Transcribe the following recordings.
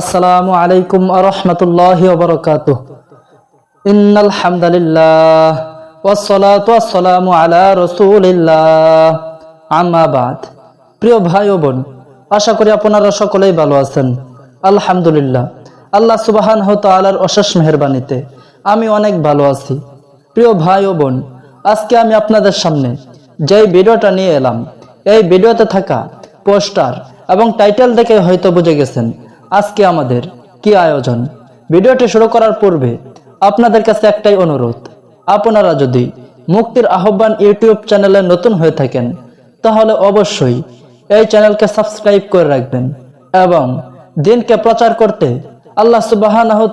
আসসালামু আলাইকুম আরহামতুল্লাহ বরকাত ইন্নাল প্রিয় ভাই বোন, আশা করি সকলেই ভালো আছেন। আল্লাহ অশেষ মেহেরবানিতে আমি অনেক ভালো আছি। প্রিয় ভাই ও বোন, আজকে আমি আপনাদের সামনে যেই ভিডিওটা নিয়ে এলাম, এই ভিডিওতে থাকা পোস্টার এবং টাইটেল দেখে হয়তো বুঝে গেছেন আজকে আমাদের কি আয়োজন? ভিডিওটি শুরু করার পূর্বে আপনাদের কাছে একটাই অনুরোধ। আপনারা যদি মুক্তির আহ্বান ইউটিউব চ্যানেলে নতুন হয়ে থাকেন, তাহলে অবশ্যই এই চ্যানেলকে সাবস্ক্রাইব করে রাখবেন এবং দিনকে প্রচার করতে আল্লাহ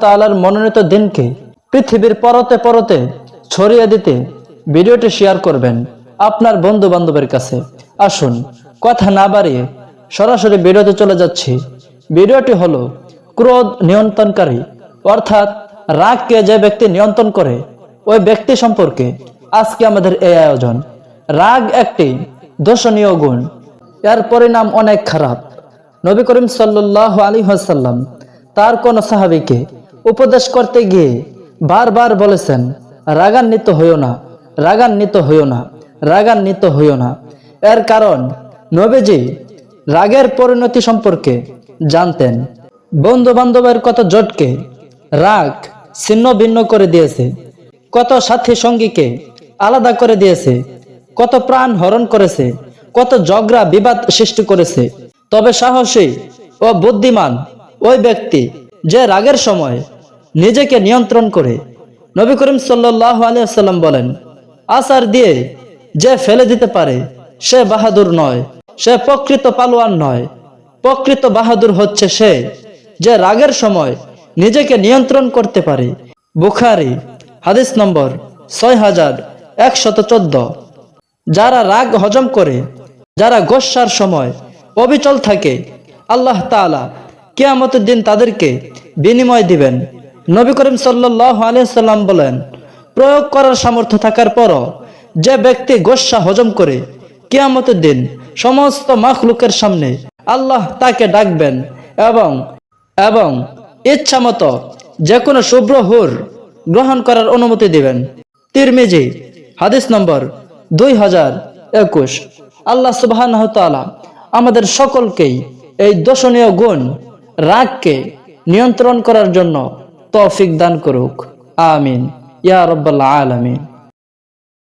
তাআলার মনোনীত দিনকে পৃথিবীর পরতে পরতে ছড়িয়ে দিতে ভিডিওটি শেয়ার করবেন আপনার বন্ধু বান্ধবের কাছে। আসুন, কথা না বাড়িয়ে সরাসরি ভিডিওতে চলে যাচ্ছি। ভিডিওটি হলো ক্রোধ নিয়ন্ত্রণকারী, অর্থাৎ রাগকে যে ব্যক্তি নিয়ন্ত্রণ করে, ওই ব্যক্তি সম্পর্কে আজকে আমাদের এই আয়োজন। রাগ একটি দর্শনীয় গুণ। এর পরিণাম অনেক খারাপ। নবী করিম সাল্লাহ আলী হাসাল্লাম তার কোন সাহাবিকে উপদেশ করতে গিয়ে বারবার বলেছেন, রাগান্বিত হইও না, রাগান্বিত হইও না, রাগান্বিত হইও না। এর কারণ নবীজি রাগের পরিণতি সম্পর্কে জানতেন। বন্ধু বান্ধবের কত জটকে রাগ ছিন্ন ভিন্ন করে দিয়েছে, কত সাথী সঙ্গীকে আলাদা করে দিয়েছে, কত প্রাণ হরণ করেছে, কত ঝগড়া বিবাদ সৃষ্টি করেছে। তবে সাহসী ও বুদ্ধিমান ওই ব্যক্তি যে রাগের সময় নিজেকে নিয়ন্ত্রণ করে, নবী করিম সাল্লাহ আলিয়াল্লাম বলেন, আচার দিয়ে যে ফেলে দিতে পারে, সে বাহাদুর নয়, সে প্রকৃত পালোয়ান নয়। প্রকৃত বাহাদুর হচ্ছে সে যে রাগের সময় নিজেকে নিয়ন্ত্রণ করতে পারে। বুখারি, হাদিস নম্বর ছয় হাজার একশত চোদ্দ। যারা রাগ হজম করে, যারা গোসার সময় অবিচল থাকে, আল্লাহ তাআলা কিয়ামতের দিন তাদেরকে বিনিময় দিবেন। নবী করিম সাল্লাহ আলিয়াল্লাম বলেন, প্রয়োগ করার সামর্থ্য থাকার পরও যে ব্যক্তি গোসা হজম করে, কিয়ামতের দিন সমস্ত মাখলুকের সামনে আল্লাহ তাকে ডাকবেন এবং এবং ইচ্ছা মতো যে কোনো শুভ্র হুর গ্রহণ করার অনুমতি দিবেন। তিরমিজি, হাদিস নম্বর দুই হাজার একুশ। আল্লাহ সুবাহ আমাদের সকলকেই এই দোষণীয় গুণ রাগকে নিয়ন্ত্রণ করার জন্য তৌফিক দান করুক। আমিন। ইয়া রব্বাল্লাহ আলামিন।